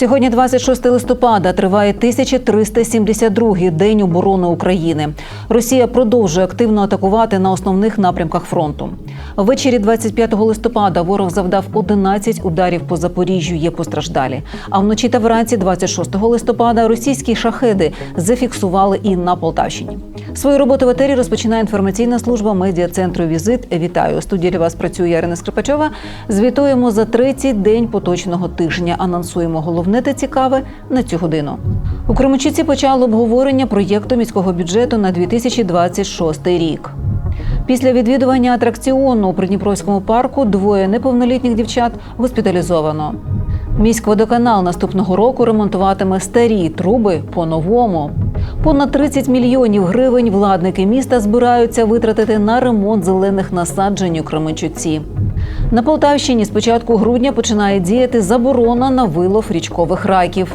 Сьогодні 26 листопада триває 1372-й день оборони України. Росія продовжує активно атакувати на основних напрямках фронту. Ввечері 25 листопада ворог завдав 11 ударів по Запоріжжю. Є постраждалі. А вночі та вранці 26 листопада російські шахеди зафіксували і на Полтавщині. Свою роботу в етері розпочинає інформаційна служба медіа центру Візит. Вітаю У студії для вас. Працює Ірина Скрипачова. Звітуємо за третій день поточного тижня. Анонсуємо головне та цікаве на цю годину. У Кременчуці почало обговорення проєкту міського бюджету на 2026 рік. Після відвідування атракціону у Придніпровському парку двоє неповнолітніх дівчат госпіталізовано. Міськводоканал наступного року ремонтуватиме старі труби по-новому. Понад 30 мільйонів гривень владники міста збираються витратити на ремонт зелених насаджень у Кременчуці. На Полтавщині з початку грудня починає діяти заборона на вилов річкових раків.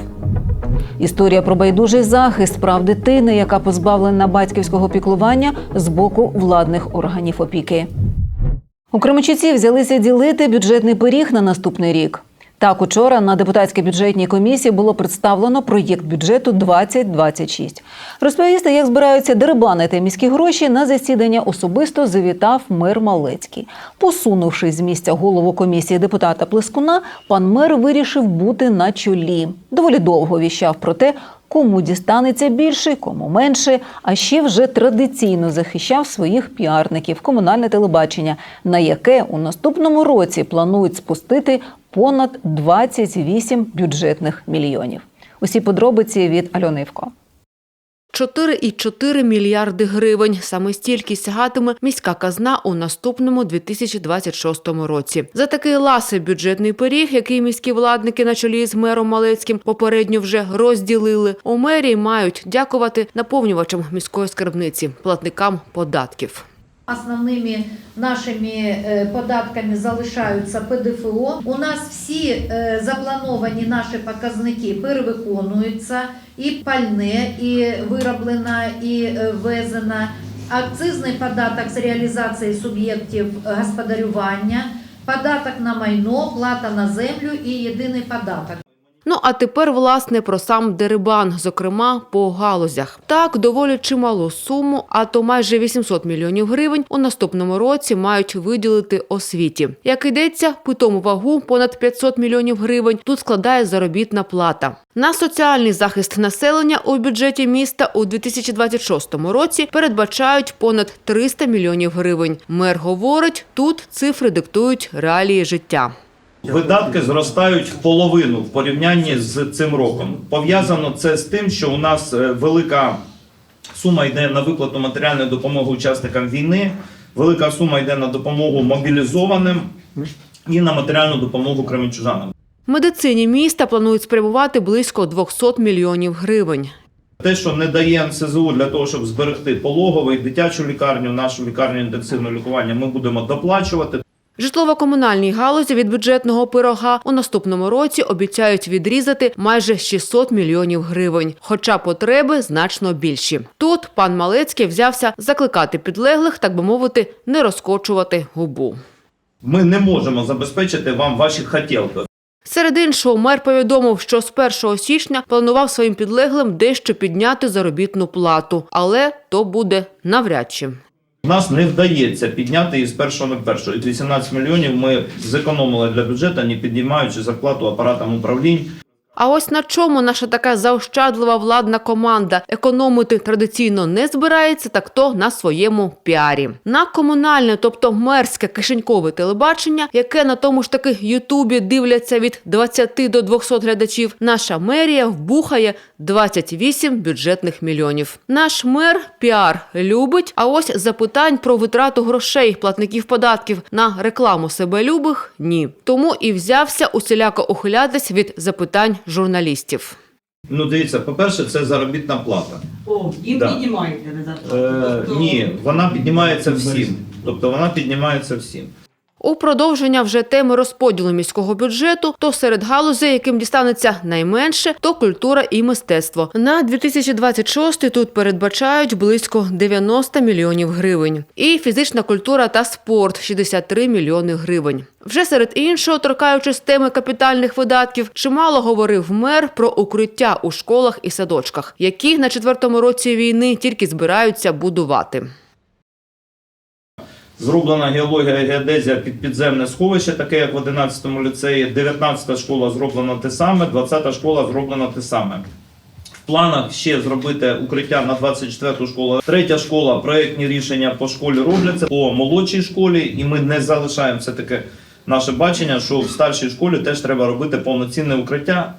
Історія про байдужий захист прав дитини, яка позбавлена батьківського піклування з боку владних органів опіки. У Кремичуці взялися ділити бюджетний пиріг на наступний рік. Так, учора на депутатській бюджетній комісії було представлено проєкт бюджету 2026. Розповісти, як збираються дерибанити міські гроші, на засідання особисто завітав мер Малецький. Посунувшись з місця голову комісії депутата Плескуна, пан мер вирішив бути на чолі. Доволі довго віщав про те, кому дістанеться більше, кому менше. А ще вже традиційно захищав своїх піарників комунальне телебачення, на яке у наступному році планують спустити понад 28 бюджетних мільйонів. Усі подробиці від Альони Івко. 4,4 мільярди гривень. Саме стільки сягатиме міська казна у наступному 2026 році. За такий ласий бюджетний пиріг, який міські владники на чолі з мером Малецьким попередньо вже розділили, у мерії мають дякувати наповнювачам міської скарбниці, платникам податків. Основними нашими е, податками залишаються ПДФО. У нас всі е, заплановані наші показники перевиконуються. І пальне, і вироблена, і е, ввезена. Акцизний податок з реалізації суб'єктів господарювання, податок на майно, плата на землю і єдиний податок. Ну а тепер, власне, про сам дерибан, зокрема по галузях. Так, доволі чималу суму, а то майже 800 мільйонів гривень у наступному році мають виділити освіті. Як йдеться, питому вагу понад 500 мільйонів гривень тут складає заробітна плата. На соціальний захист населення у бюджеті міста у 2026 році передбачають понад 300 мільйонів гривень. Мер говорить, тут цифри диктують реалії життя. Видатки зростають в половину в порівнянні з цим роком. Пов'язано це з тим, що у нас е, велика сума йде на виплату матеріальної допомоги учасникам війни, велика сума йде на допомогу мобілізованим і на матеріальну допомогу кременчужанам. Медицині міста планують спрямувати близько 200 мільйонів гривень. Те, що не дає НСЗУ для того, щоб зберегти пологовий, дитячу лікарню, нашу лікарню інтенсивного лікування, ми будемо доплачувати. Житлово-комунальній галузі від бюджетного пирога у наступному році обіцяють відрізати майже 600 мільйонів гривень, хоча потреби значно більші. Тут пан Малецький взявся закликати підлеглих, так би мовити, не розкочувати губу. Ми не можемо забезпечити вам ваші хотілки. Серед іншого, мер повідомив, що з 1 січня планував своїм підлеглим дещо підняти заробітну плату, але то буде навряд чи. Нас не вдається підняти із першого на першого. І 18 мільйонів ми зекономили для бюджету, не піднімаючи зарплату апаратам управлінь. А ось на чому наша така заощадлива владна команда економити традиційно не збирається, так то на своєму піарі. На комунальне, тобто мерське кишенькове телебачення, яке на тому ж таки Ютубі дивляться від 20 до 200 глядачів, наша мерія вбухає 28 бюджетних мільйонів. Наш мер піар любить, а ось запитань про витрату грошей платників податків на рекламу себе любих – ні. Тому і взявся усіляко ухилятись від запитань журналістів. Ну, дивіться, по-перше, це заробітна плата. О, їм Да. піднімаєте не Е, ні, вона піднімається всім. Тобто вона піднімається всім. У продовження вже теми розподілу міського бюджету, то серед галузей, яким дістанеться найменше, то культура і мистецтво. На 2026 тут передбачають близько 90 мільйонів гривень. І фізична культура та спорт 63 мільйони гривень. Вже серед іншого, торкаючись теми капітальних видатків, чимало говорив мер про укриття у школах і садочках, які на четвертому році війни тільки збираються будувати. Зроблена геологія і геодезія під підземне сховище, таке як в 11-му ліцеї. 19-та школа зроблена те саме, 20-та школа зроблена те саме. В планах ще зробити укриття на 24-ту школу. Третя школа, проєктні рішення по школі робляться по молодшій школі, і ми не залишаємо все таки наше бачення, що в старшій школі теж треба робити повноцінне укриття.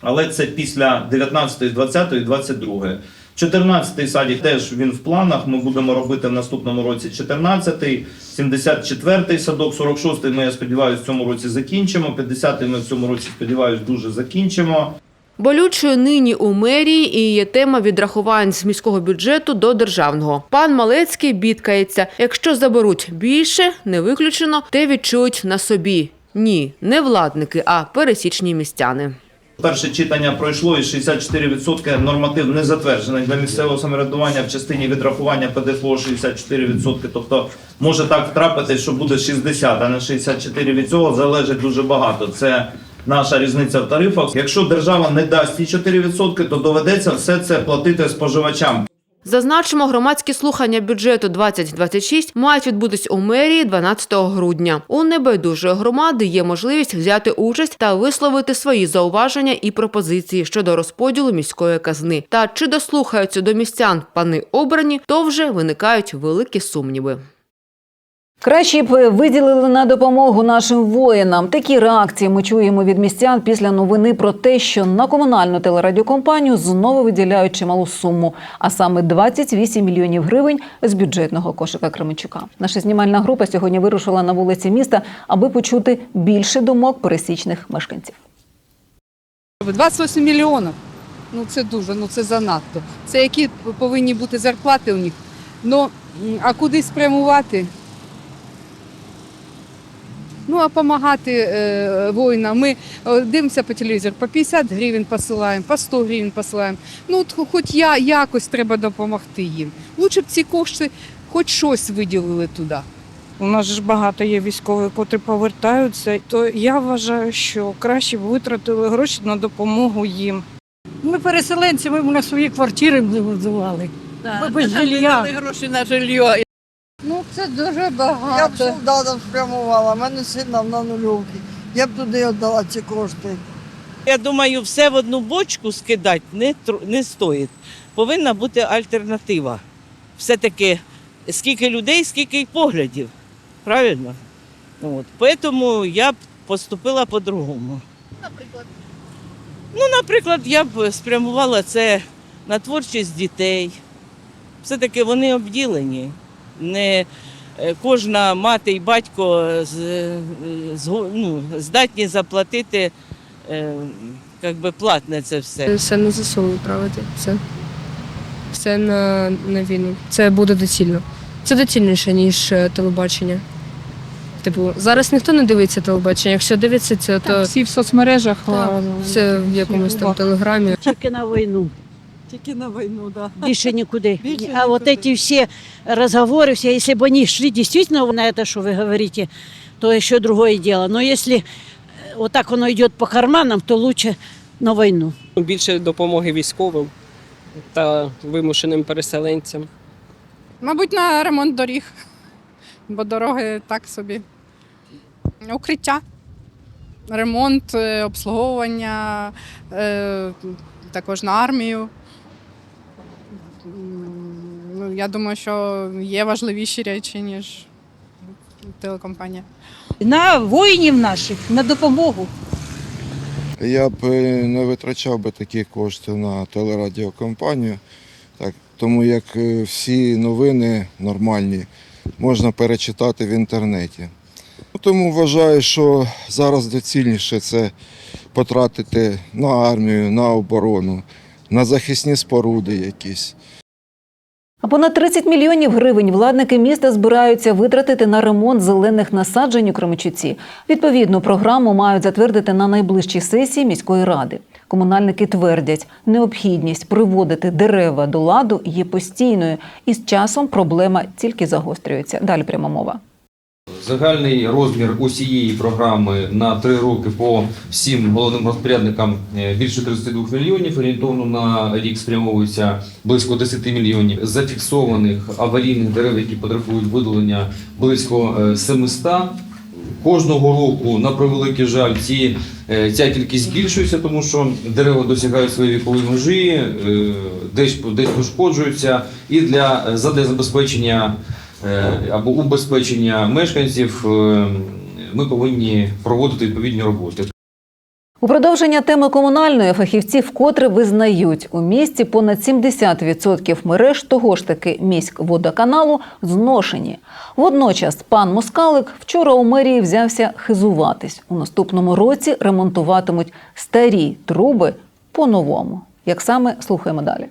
Але це після 19, 20, 22. 14-й садик теж він в планах. Ми будемо робити в наступному році 14-й, 74-й садок, 46-й ми, я сподіваюся, в цьому році закінчимо. 50-й ми в цьому році, сподіваюся, дуже закінчимо. Болючою нині у мерії і є тема відрахувань з міського бюджету до державного. Пан Малецький бідкається. Якщо заберуть більше, не виключено, те відчують на собі. Ні, не владники, а пересічні містяни. Перше читання пройшло і 64% норматив не затверджений для місцевого самоврядування в частині відрахування ПДФО 64%. Тобто може так трапитись, що буде 60, а не 64. Від цього залежить дуже багато. Це наша різниця в тарифах. Якщо держава не дасть ці 4%, то доведеться все це платити споживачам. Зазначимо, громадські слухання бюджету 2026 мають відбутись у мерії 12 грудня. У небайдужої громади є можливість взяти участь та висловити свої зауваження і пропозиції щодо розподілу міської казни. Та чи дослухаються до містян пани обрані, то вже виникають великі сумніви. Краще б виділили на допомогу нашим воїнам. Такі реакції ми чуємо від містян після новини про те, що на комунальну телерадіокомпанію знову виділяють чималу суму, а саме 28 мільйонів гривень з бюджетного кошика Кременчука. Наша знімальна група сьогодні вирушила на вулиці міста, аби почути більше думок пересічних мешканців. 28 мільйонів. Ну це дуже, ну це занадто. Це які повинні бути зарплати у них. Ну, а куди спрямувати? Ну, а допомагати е, воїнам. Ми е, дивимося по телевізору, по 50 гривень посилаємо, по 100 гривень посилаємо. Ну, от хоч я, якось треба допомогти їм. Лучше б ці кошти хоч щось виділили туди. У нас ж багато є військових, котрі повертаються. То я вважаю, що краще б витратили гроші на допомогу їм. Ми переселенці, ми на свої квартири будували. Ми без жилья. гроші на жилье. Ну, це дуже багато. Я б солдатам спрямувала, в мене син на нульовці. Я б туди віддала ці кошти. Я думаю, все в одну бочку скидати не, не стоїть. Повинна бути альтернатива. Все-таки скільки людей, скільки й поглядів. Правильно? От. Тому я б поступила по-другому. Наприклад? Ну, наприклад, я б спрямувала це на творчість дітей. Все-таки вони обділені. Не е, кожна мати і батько з, з, ну, здатні заплатити е, як би платне це все. Все на ЗСУ відправити. Все. Все на, на війну. Це буде доцільно. Це доцільніше, ніж е, телебачення. Типу, зараз ніхто не дивиться телебачення. Якщо дивиться це, то Всі в соцмережах. Так, а, все в якомусь там телеграмі. Тільки на війну. Тільки на війну, так. Більше нікуди. Більше а вот нікуди. эти все разговоры, все, если бы они шли действительно на это, что вы говорите, то еще другое дело. Но если э, вот так оно идет по карманам, то лучше на войну. більше допомоги військовим та вимушеним переселенцям. Мабуть, на ремонт доріг, бо дороги так собі. Укриття, ремонт, е, обслуговування, е, також на армію. Ну, я думаю, що є важливіші речі, ніж телекомпанія. На воїнів наших, на допомогу. Я б е, не витрачав би такі кошти на телерадіокомпанію, так, тому як е, всі новини нормальні можна перечитати в інтернеті. Ну, Тому вважаю, що зараз доцільніше це потратити на армію, на оборону, на захисні споруди якісь. А понад 30 мільйонів гривень владники міста збираються витратити на ремонт зелених насаджень у Кременчуці. Відповідну програму мають затвердити на найближчій сесії міської ради. Комунальники твердять, необхідність приводити дерева до ладу є постійною, і з часом проблема тільки загострюється. Далі пряма мова. Загальний розмір усієї програми на три роки по всім головним розпорядникам е, більше 32 мільйонів. Орієнтовно на рік спрямовується близько 10 мільйонів. Зафіксованих аварійних дерев, які потребують видалення, близько е, 700. Кожного року, на превеликий жаль, ці, е, ця кількість збільшується, тому що дерева досягають своєї вікової межі, е, десь, десь пошкоджуються. І для е, задля забезпечення е, або убезпечення мешканців е, ми повинні проводити відповідні роботи. У продовження теми комунальної фахівці вкотре визнають, у місті понад 70% мереж того ж таки міськводоканалу зношені. Водночас пан Москалик вчора у мерії взявся хизуватись. У наступному році ремонтуватимуть старі труби по-новому. Як саме слухаємо далі.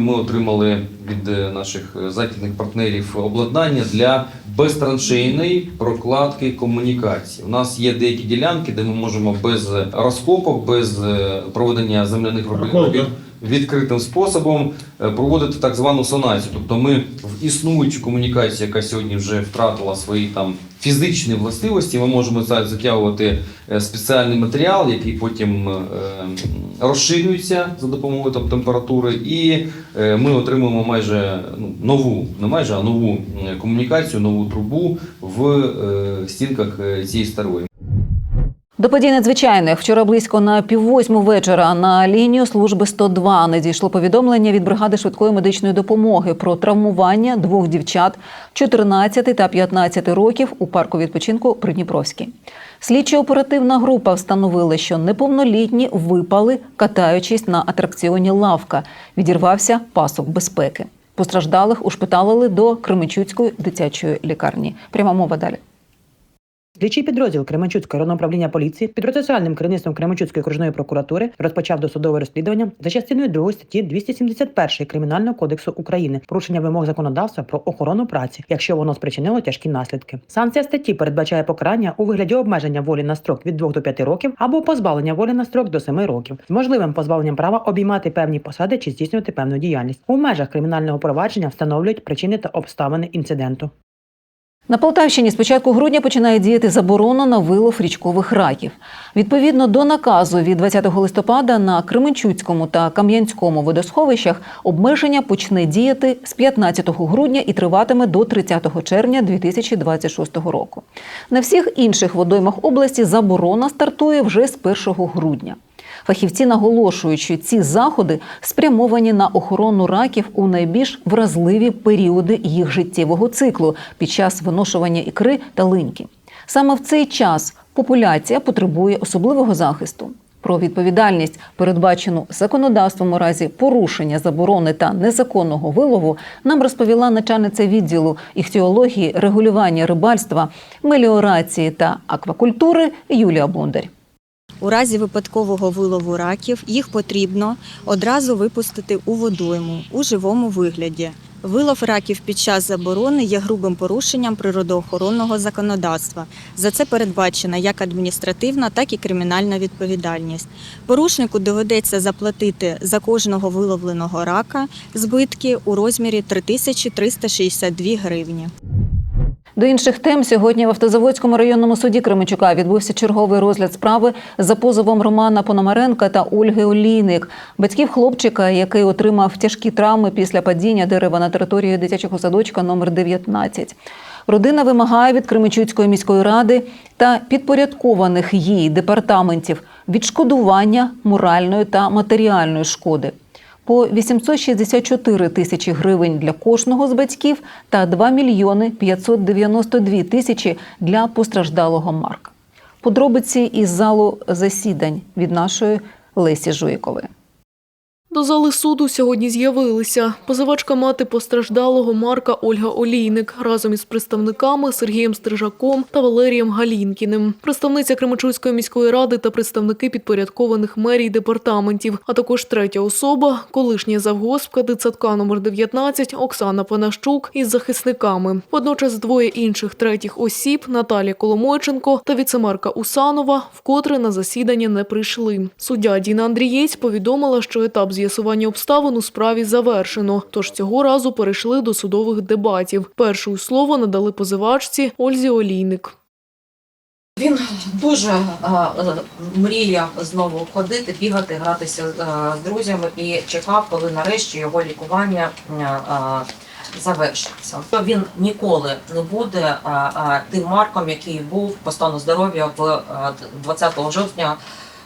Ми отримали від е, наших е, західних партнерів обладнання для безтраншейної прокладки комунікацій. У нас є деякі ділянки, де ми можемо без розкопок, без е, проведення земляних робіт відкритим способом е, проводити так звану санацію. Тобто ми в існуючу комунікацію, яка сьогодні вже втратила свої там фізичні властивості, ми можемо затягувати е, спеціальний матеріал, який потім е, розширюється за допомогою там, температури, і ми отримуємо майже ну, нову, не майже, а нову комунікацію, нову трубу в стінках цієї старої. До подій надзвичайних вчора близько на піввосьму вечора на лінію служби 102 надійшло повідомлення від бригади швидкої медичної допомоги про травмування двох дівчат 14 та 15 років у парку відпочинку Придніпровський. Слідчо-оперативна група встановила, що неповнолітні випали, катаючись на атракціоні лавка. Відірвався пасок безпеки. Постраждалих ушпиталили до Кременчуцької дитячої лікарні. Пряма мова далі. Слідчий підрозділ Кременчуцького районного поліції під процесуальним керівництвом Кременчуцької окружної прокуратури розпочав досудове розслідування за частиною 2 статті 271 Кримінального кодексу України порушення вимог законодавства про охорону праці, якщо воно спричинило тяжкі наслідки. Санкція статті передбачає покарання у вигляді обмеження волі на строк від 2 до 5 років або позбавлення волі на строк до 7 років з можливим позбавленням права обіймати певні посади чи здійснювати певну діяльність. У межах кримінального провадження встановлюють причини та обставини інциденту. На Полтавщині з початку грудня починає діяти заборона на вилов річкових раків. Відповідно до наказу від 20 листопада на Кременчуцькому та Кам'янському водосховищах обмеження почне діяти з 15 грудня і триватиме до 30 червня 2026 року. На всіх інших водоймах області заборона стартує вже з 1 грудня. Фахівці наголошують, що ці заходи спрямовані на охорону раків у найбільш вразливі періоди їх життєвого циклу під час виношування ікри та линьки. Саме в цей час популяція потребує особливого захисту. Про відповідальність, передбачену законодавством у разі порушення заборони та незаконного вилову, нам розповіла начальниця відділу іхтіології, регулювання рибальства, меліорації та аквакультури Юлія Бондар. У разі випадкового вилову раків їх потрібно одразу випустити у водойму у живому вигляді. Вилов раків під час заборони є грубим порушенням природоохоронного законодавства. За це передбачена як адміністративна, так і кримінальна відповідальність. Порушнику доведеться заплатити за кожного виловленого рака збитки у розмірі 3362 гривні. До інших тем сьогодні в автозаводському районному суді Кременчука відбувся черговий розгляд справи за позовом Романа Пономаренка та Ольги Олійник, батьків хлопчика, який отримав тяжкі травми після падіння дерева на території дитячого садочка номер 19. Родина вимагає від Кременчуцької міської ради та підпорядкованих їй департаментів відшкодування моральної та матеріальної шкоди по 864 тисячі гривень для кожного з батьків та 2 мільйони 592 тисячі для постраждалого Марка. Подробиці із залу засідань від нашої Лесі Жуйкової. До зали суду сьогодні з'явилися позивачка мати постраждалого Марка Ольга Олійник разом із представниками Сергієм Стрижаком та Валерієм Галінкіним, представниця Кременчуцької міської ради та представники підпорядкованих мерій департаментів, а також третя особа, колишня завгоспка дитсадка номер 19 Оксана Панащук із захисниками. Водночас двоє інших третіх осіб Наталія Коломойченко та віцемарка Усанова вкотре на засідання не прийшли. Суддя Діна Андрієць повідомила, що етап з'ясування обставин у справі завершено. Тож цього разу перейшли до судових дебатів. Першою слово надали позивачці Ользі Олійник. Він дуже а, мріяв знову ходити, бігати, гратися е, з друзями і чекав, коли нарешті його лікування а, завершиться. Він ніколи не буде а, а, тим марком, який був по стану здоров'я в а, 20 жовтня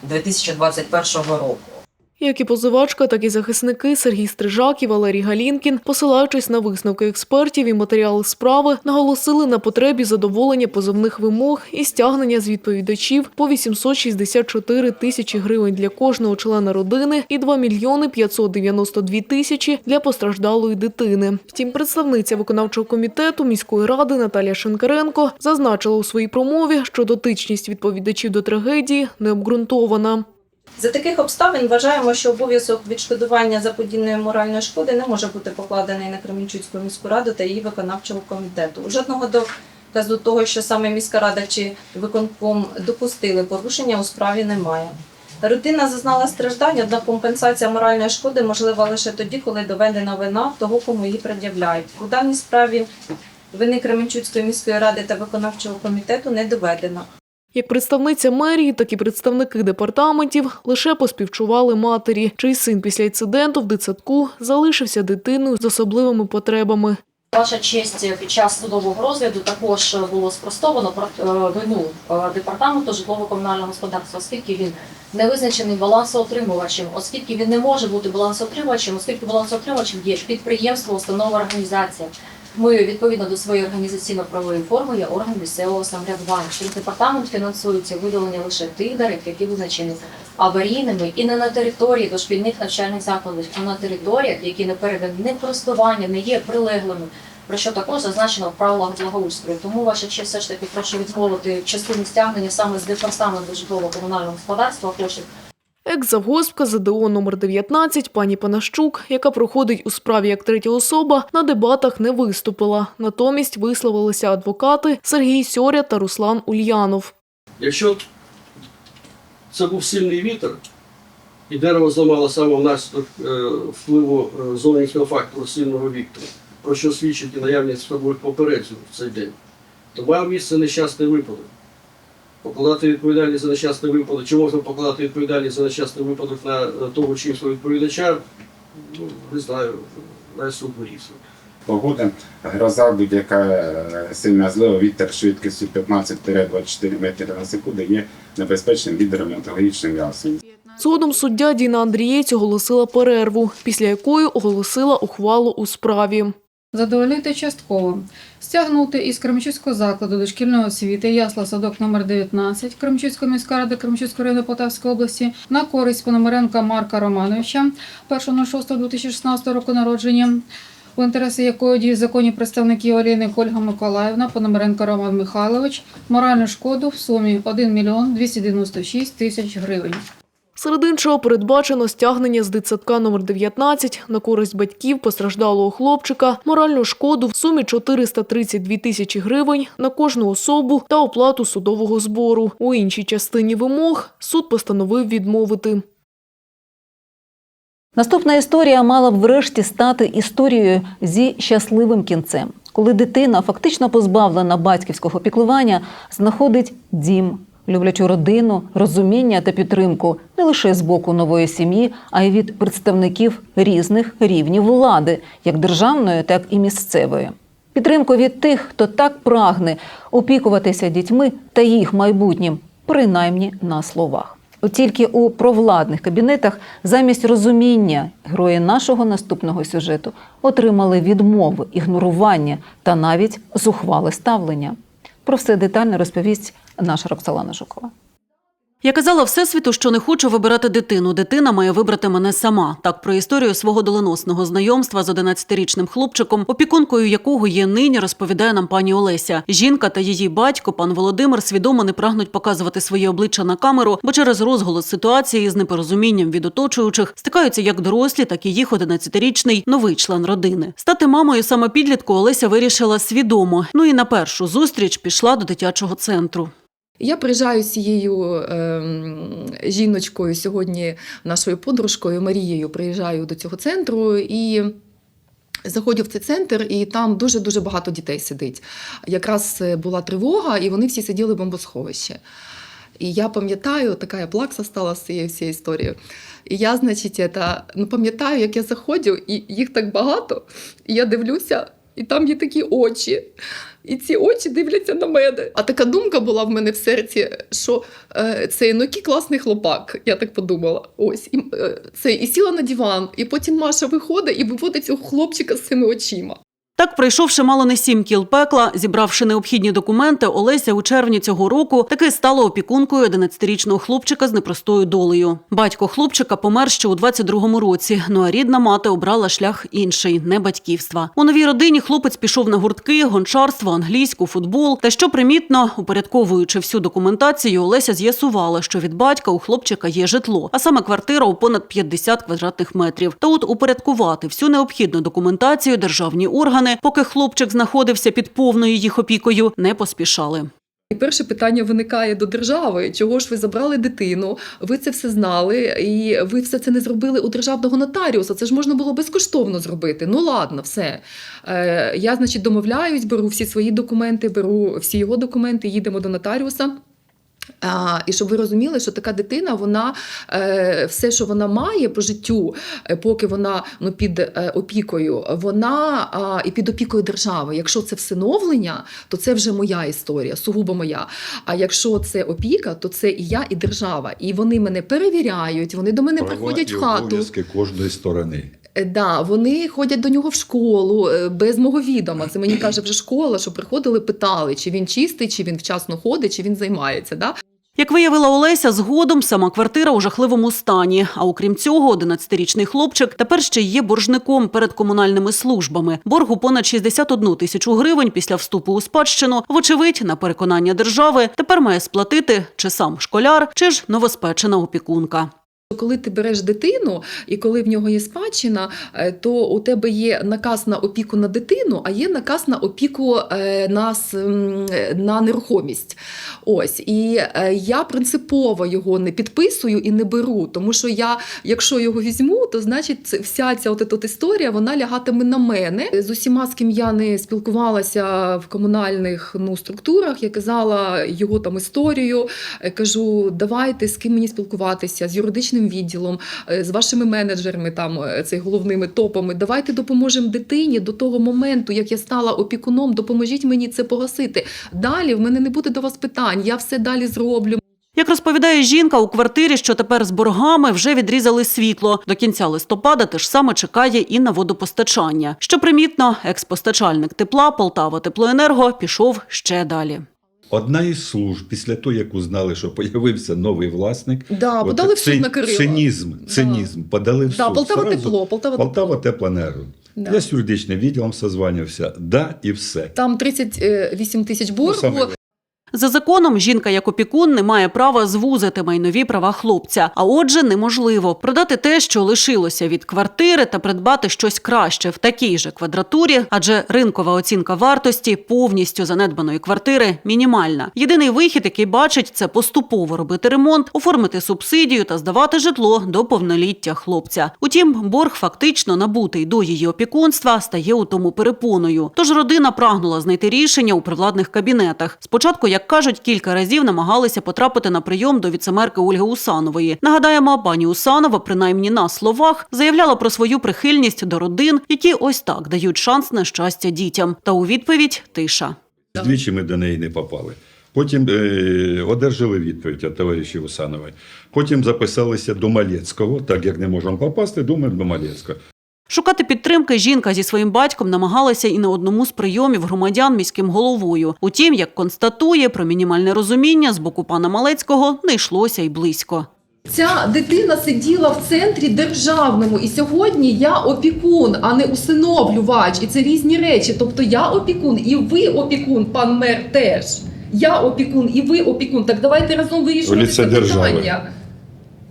2021 року. Як і позивачка, так і захисники Сергій Стрижак і Валерій Галінкін, посилаючись на висновки експертів і матеріали справи, наголосили на потребі задоволення позовних вимог і стягнення з відповідачів по 864 тисячі гривень для кожного члена родини і 2 мільйони 592 тисячі для постраждалої дитини. Втім, представниця виконавчого комітету міської ради Наталія Шинкаренко зазначила у своїй промові, що дотичність відповідачів до трагедії не обґрунтована. За таких обставин вважаємо, що обов'язок відшкодування заподійної моральної шкоди не може бути покладений на Кременчуцьку міську раду та її виконавчого комітету. Жодного доказу того, що саме міська рада чи виконком допустили порушення у справі немає. Родина зазнала страждань, однак компенсація моральної шкоди можлива лише тоді, коли доведена вина того, кому її пред'являють. У даній справі вини Кременчуцької міської ради та виконавчого комітету не доведено. Як представниця мерії, так і представники департаментів лише поспівчували матері, чий син після інциденту в дитсадку залишився дитиною з особливими потребами. Ваша честь під час судового розгляду також було спростовано про е, вину е, департаменту житлово-комунального господарства, оскільки він не визначений балансоотримувачем, оскільки він не може бути балансоотримувачем, оскільки балансоотримувачем є підприємство, установа, організація. Ми відповідно до своєї організаційно-правової форми є орган місцевого самоврядування. Через департамент фінансується видалення лише тих дерев, які визначені аварійними і не на території дошкільних навчальних закладів, а на територіях, які не передані не в користування, не є прилеглими. Про що також зазначено в правилах благоустрою. Тому ваша честь все ж таки прошу відмовити частину стягнення саме з департаменту житлово-комунального господарства коштів Екс-завгоспка ЗДО номер 19 пані Панащук, яка проходить у справі як третя особа, на дебатах не виступила. Натомість висловилися адвокати Сергій Сьоря та Руслан Ульянов. Якщо це був сильний вітер, і дерево зламало саме внаслідок е, впливу е, зовнішнього фактору сильного вітру, про що свідчить і наявність попереджень в цей день, то мав місце нещасний випадок. Покладати відповідальність за нещасний випадок, чи можна покладати відповідальність за нещасний випадок на того чи іншого відповідача, ну, не знаю, на суд вирішує. Погода, гроза будь-яка е, сильна злива, вітер швидкістю 15-24 метри на секунду є небезпечним гідрометеорологічним явством. Згодом суддя Діна Андрієць оголосила перерву, після якої оголосила ухвалу у справі. Задовольнити частково. Стягнути із Кремчуцького закладу дошкільної освіти ясла садок номер 19 Кремчуцької міської ради Кремчуцького району Полтавської області на користь Пономаренка Марка Романовича 1.06.2016 року народження, у інтереси якої діють законні представники Оліни Ольга Миколаївна, Пономаренко Роман Михайлович, моральну шкоду в сумі 1 мільйон 296 тисяч гривень. Серед іншого передбачено стягнення з дитсадка номер 19 на користь батьків постраждалого хлопчика, моральну шкоду в сумі 432 тисячі гривень на кожну особу та оплату судового збору. У іншій частині вимог суд постановив відмовити. Наступна історія мала б врешті стати історією зі щасливим кінцем, коли дитина, фактично позбавлена батьківського піклування, знаходить дім, люблячу родину, розуміння та підтримку не лише з боку нової сім'ї, а й від представників різних рівнів влади, як державної, так і місцевої. Підтримку від тих, хто так прагне опікуватися дітьми та їх майбутнім, принаймні на словах. От тільки у провладних кабінетах замість розуміння герої нашого наступного сюжету отримали відмови, ігнорування та навіть зухвале ставлення. Про все детально розповість наша Роксолана Жукова. Я казала Всесвіту, що не хочу вибирати дитину. Дитина має вибрати мене сама. Так про історію свого доленосного знайомства з 11-річним хлопчиком, опікункою якого є нині, розповідає нам пані Олеся. Жінка та її батько, пан Володимир, свідомо не прагнуть показувати своє обличчя на камеру, бо через розголос ситуації з непорозумінням від оточуючих стикаються як дорослі, так і їх 11-річний новий член родини. Стати мамою саме підлітку Олеся вирішила свідомо. Ну і на першу зустріч пішла до дитячого центру. Я приїжджаю з цією ем, жіночкою сьогодні, нашою подружкою Марією, приїжджаю до цього центру і. Заходжу в цей центр, і там дуже дуже багато дітей сидить. Якраз е, була тривога, і вони всі сиділи в бомбосховищі. І я пам'ятаю, така я плакса стала з цією всією історією. І я, значить, это, ну, пам'ятаю, як я заходжу, і їх так багато, і я дивлюся, і там є такі очі. І ці очі дивляться на мене. А така думка була в мене в серці, що е, це ну класний хлопак. Я так подумала. Ось і е, це і сіла на диван, і потім Маша виходить і виводить цього хлопчика з цими очима. Так, пройшовши мало не сім кіл пекла, зібравши необхідні документи, Олеся у червні цього року таки стала опікункою 11-річного хлопчика з непростою долею. Батько хлопчика помер ще у 22-му році. Ну а рідна мати обрала шлях інший не батьківства. У новій родині хлопець пішов на гуртки, гончарство, англійську, футбол. Та що примітно, упорядковуючи всю документацію, Олеся з'ясувала, що від батька у хлопчика є житло, а саме квартира у понад 50 квадратних метрів. Та от упорядкувати всю необхідну документацію державні органи, поки хлопчик знаходився під повною їх опікою, не поспішали. І перше питання виникає до держави: чого ж ви забрали дитину? Ви це все знали, і ви все це не зробили у державного нотаріуса. Це ж можна було безкоштовно зробити. Ну ладно, все. Е, я, значить, домовляюсь, беру всі свої документи, беру всі його документи, їдемо до нотаріуса. А, і щоб ви розуміли, що така дитина, вона е, все, що вона має по життю, е, поки вона ну, під е, опікою, вона а, і під опікою держави. Якщо це всиновлення, то це вже моя історія, сугубо моя. А якщо це опіка, то це і я, і держава. І вони мене перевіряють, вони до мене приходять в хату. обов'язки кожної сторони. Е, Да, вони ходять до нього в школу е, без мого відома. Це мені каже вже школа, що приходили, питали, чи він чистий, чи він вчасно ходить, чи він займається. Да? Як виявила Олеся, згодом сама квартира у жахливому стані. А окрім цього, 11-річний хлопчик тепер ще є боржником перед комунальними службами. Боргу понад 61 тисячу гривень після вступу у спадщину. Вочевидь, на переконання держави, тепер має сплатити чи сам школяр, чи ж новоспечена опікунка. Коли ти береш дитину, і коли в нього є спадщина, е, то у тебе є наказ на опіку на дитину, а є наказ на опіку е, на, е, на нерухомість. Ось і я принципово його не підписую і не беру, тому що я, якщо його візьму, то значить вся ця от, от історія вона лягатиме на мене. З усіма, з ким я не спілкувалася в комунальних ну, структурах, я казала його там історію. Кажу, давайте з ким мені спілкуватися, з юридичним відділом, е, з вашими менеджерами, там е, цей головними топами. Давайте допоможемо дитині до того моменту, як я стала опікуном. Допоможіть мені це погасити. Далі в мене не буде до вас питань. Я все далі зроблю. Як розповідає жінка, у квартирі, що тепер з боргами, вже відрізали світло. До кінця листопада те ж саме чекає і на водопостачання. Що примітно, експостачальник тепла Полтава Теплоенерго пішов ще далі. Одна із служб, після того, як узнали, що з'явився новий власник, Да, подали в суд на Кирила. Цинізм, цинізм, подали в Да, суд. Полтава Сразу тепло, Полтава Полтава теплоенерго. Да. Я з юридичним відділом созванився, да і все. Там 38 тисяч Ну, боргу. саме За законом, жінка як опікун не має права звузити майнові права хлопця. А отже, неможливо продати те, що лишилося від квартири, та придбати щось краще в такій же квадратурі, адже ринкова оцінка вартості повністю занедбаної квартири мінімальна. Єдиний вихід, який бачить, це поступово робити ремонт, оформити субсидію та здавати житло до повноліття хлопця. Утім, борг фактично набутий до її опікунства стає у тому перепоною. Тож родина прагнула знайти рішення у привладних кабінетах. Спочатку, як кажуть, кілька разів намагалися потрапити на прийом до віцемерки Ольги Усанової. Нагадаємо, пані Усанова, принаймні на словах, заявляла про свою прихильність до родин, які ось так дають шанс на щастя дітям. Та у відповідь тиша. Двічі ми до неї не попали. Потім е, одержали відповідь від товариші Усанової. Потім записалися до Малецького, так як не можемо попасти, думаємо до Малецького. Шукати підтримки жінка зі своїм батьком намагалася і на одному з прийомів громадян міським головою. Утім, як констатує, про мінімальне розуміння з боку пана Малецького не йшлося й близько. Ця дитина сиділа в центрі державному, і сьогодні я опікун, а не усиновлювач. І це різні речі. Тобто я опікун, і ви опікун, пан мер теж. Я опікун, і ви опікун. Так давайте разом вирішувати Лице це держави.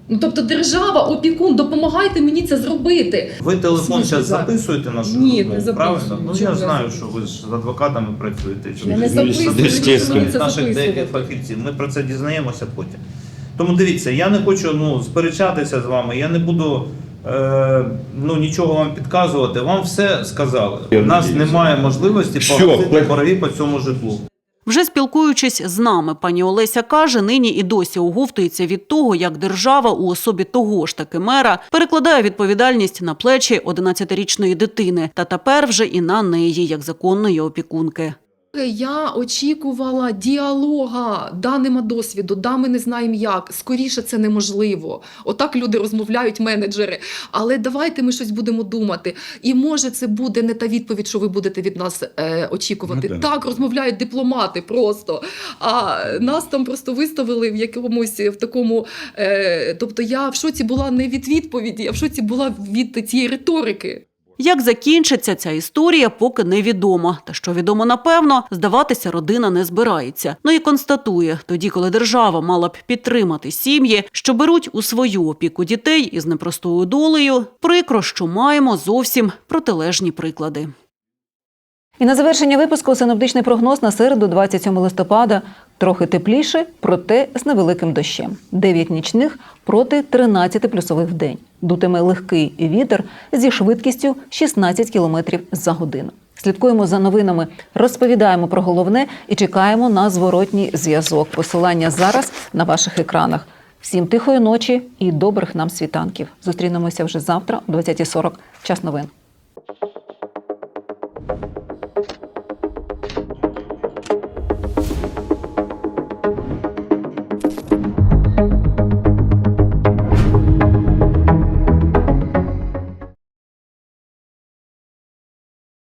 Ну тобто держава, опікун, допомагайте мені це зробити. Ви телефон зараз записуєте нашу Ні, не розмову, записую. правильно? Ну Чого я знаю, що ви ж з адвокатами працюєте. чи Я не з записую, естественно, мені це наших записувати. деяких фахівців. Ми про це дізнаємося потім. Тому дивіться, я не хочу ну, сперечатися з вами, я не буду е, ну, нічого вам підказувати. Вам все сказали. У нас немає можливості погасити борги по цьому житлу. Вже спілкуючись з нами, пані Олеся каже, нині і досі оговтується від того, як держава у особі того ж таки мера перекладає відповідальність на плечі 11-річної дитини, та тепер вже і на неї, як законної опікунки. Я очікувала діалога, да, нема досвіду, да, ми не знаємо як. Скоріше це неможливо. Отак люди розмовляють, менеджери. Але давайте ми щось будемо думати. І може це буде не та відповідь, що ви будете від нас е, очікувати. Ну, так. так розмовляють дипломати просто. А нас там просто виставили в якомусь в такому. Е, тобто я в шоці була не від відповіді, я в шоці була від цієї риторики. Як закінчиться ця історія, поки невідомо. Та що відомо напевно, здаватися родина не збирається. Ну і констатує, тоді, коли держава мала б підтримати сім'ї, що беруть у свою опіку дітей із непростою долею, прикро, що маємо зовсім протилежні приклади. І на завершення випуску синоптичний прогноз на середу, 27 листопада. Трохи тепліше, проте з невеликим дощем. 9 нічних проти 13 плюсових в день. Дутиме легкий вітер зі швидкістю 16 км за годину. Слідкуємо за новинами, розповідаємо про головне і чекаємо на зворотній зв'язок. Посилання зараз на ваших екранах. Всім тихої ночі і добрих нам світанків. Зустрінемося вже завтра о 20.40. Час новин.